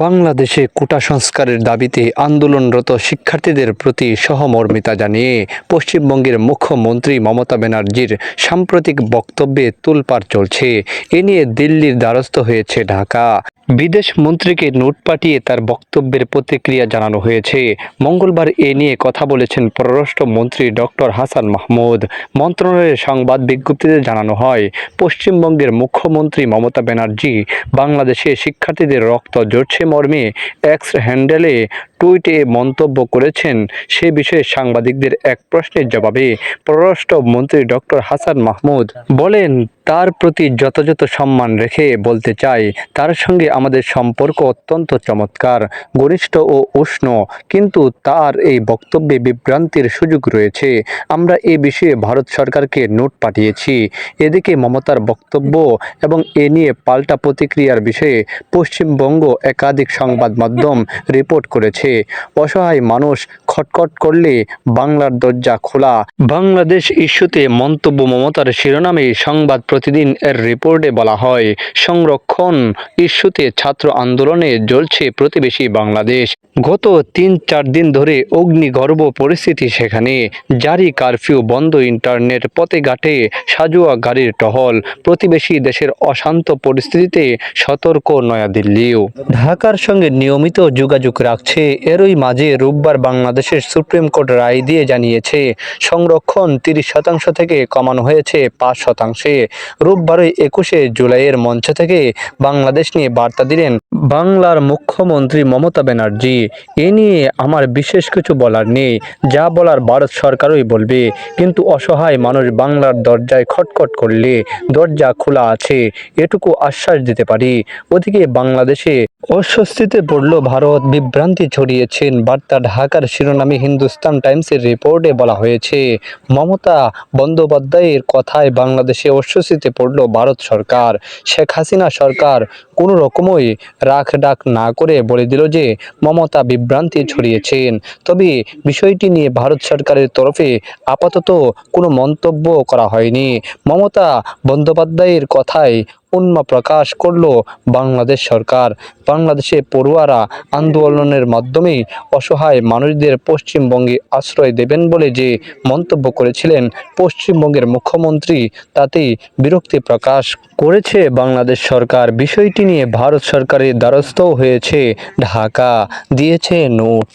বাংলাদেশে কোটা সংস্কারের দাবিতে আন্দোলনরত শিক্ষার্থীদের প্রতি সহমর্মিতা জানিয়ে পশ্চিমবঙ্গের মুখ্যমন্ত্রী মমতা ব্যানার্জির সাম্প্রতিক বক্তব্যে তোলপাড় চলছে। এ নিয়ে দিল্লির দ্বারস্থ হয়েছে ঢাকা। বিদেশ মন্ত্রীকে নোট পাঠিয়ে তার বক্তব্যের প্রতিক্রিয়া জানানো হয়েছে। মঙ্গলবার এ নিয়ে কথা বলেছেন পররাষ্ট্র মন্ত্রী ডক্টর হাসান মাহমুদ। মন্ত্রণালয়ের সংবাদ বিজ্ঞপ্তিতে জানানো হয়, পশ্চিমবঙ্গের মুখ্যমন্ত্রী মমতা ব্যানার্জি বাংলাদেশে শিক্ষার্থীদের রক্ত জড়ছে মর্মে, এক্স হ্যান্ডেলে টুইটে মন্তব্য করেছেন। সে বিষয়ে সাংবাদিকদের এক প্রশ্নের জবাবে পররাষ্ট্র মন্ত্রী ডক্টর হাসান মাহমুদ বলেন, তার প্রতি যথাযথ সম্মান রেখে বলতে চাই, তার সঙ্গে আমাদের সম্পর্ক অত্যন্ত চমৎকার, ঘনিষ্ঠ ও উষ্ণ, কিন্তু তার এই বক্তব্যে বিভ্রান্তির সুযোগ রয়েছে। আমরা এ বিষয়ে ভারত সরকারকে নোট পাঠিয়েছি। এদিকে মমতার বক্তব্য এবং এ নিয়ে পাল্টা প্রতিক্রিয়ার বিষয়ে পশ্চিমবঙ্গ একাধিক সংবাদ মাধ্যম রিপোর্ট করেছে। অসহায় মানুষ খটখট করলে বাংলার দরজা খোলা। বাংলাদেশ ইস্যুতে মন্তব্য মমতার শিরোনামে সংবাদ প্রতিদিন এর রিপোর্টে বলা হয়, সংরক্ষণ ইস্যুতে ছাত্র আন্দোলনে জ্বলছে প্রতিবেশী বাংলাদেশ। গত তিন চার দিন ধরে অগ্নিগর্ভ পরিস্থিতি সেখানে। জারি কারফিউ বন্ধ ইন্টারনেট পথে ঘাটে সাজুয়া গাড়ির টহল। প্রতিবেশী দেশের অশান্ত পরিস্থিতিতে সতর্ক নয়াদিল্লিও। ঢাকার সঙ্গে নিয়মিত যোগাযোগ রাখছে, এরই মাঝে রোববার বাংলাদেশের সুপ্রিম কোর্ট রায় দিয়ে জানিয়েছে, সংরক্ষণ তিরিশ শতাংশ থেকে কমানো হয়েছে পাঁচ শতাংশে। রোববারই একুশে জুলাইয়ের মঞ্চ থেকে বাংলাদেশ নিয়ে বার্তা দিলেন বাংলার মুখ্যমন্ত্রী মমতা ব্যানার্জি। এ নিয়ে আমার বিশেষ কিছু বলার নেই, যা বলার ভারত সরকারই বলবে। কিন্তু অসহায় মানুষ বাংলার দরজায় খটখট করলে দরজা খোলা আছে, এটুকু আশ্বাস দিতে পারি। ওদিকে বাংলাদেশে অস্বস্তিতে পড়ল ভারত, বিভ্রান্তি ছড়িয়েছেন। বার্তা ঢাকার শিরোনামে হিন্দুস্তান টাইমসের রিপোর্টে বলা হয়েছে, মমতা বন্দ্যোপাধ্যায়ের কথায় বাংলাদেশে অস্বস্তিতে পড়ল ভারত সরকার। শেখ হাসিনা সরকার কোনো রকমই রাখ ডাক না করে বলে দিল যে, মমতা বিভ্রান্তি ছড়িয়েছেন। তবে বিষয়টি নিয়ে ভারত সরকারের তরফে আপাতত কোনো মন্তব্য করা হয়নি। মমতা বন্দ্যোপাধ্যায়ের কথায় উন্মা প্রকাশ করল বাংলাদেশ সরকার। বাংলাদেশে পড়ুয়ারা আন্দোলনের মাধ্যমে অসহায় মানুষদের পশ্চিমবঙ্গে আশ্রয় দেবেন বলে যে মন্তব্য করেছিলেন পশ্চিমবঙ্গের মুখ্যমন্ত্রী, তাতেই বিরক্তি প্রকাশ করেছে বাংলাদেশ সরকার। বিষয়টি নিয়ে ভারত সরকারের দ্বারস্থ হয়েছে ঢাকা, দিয়েছে নোট।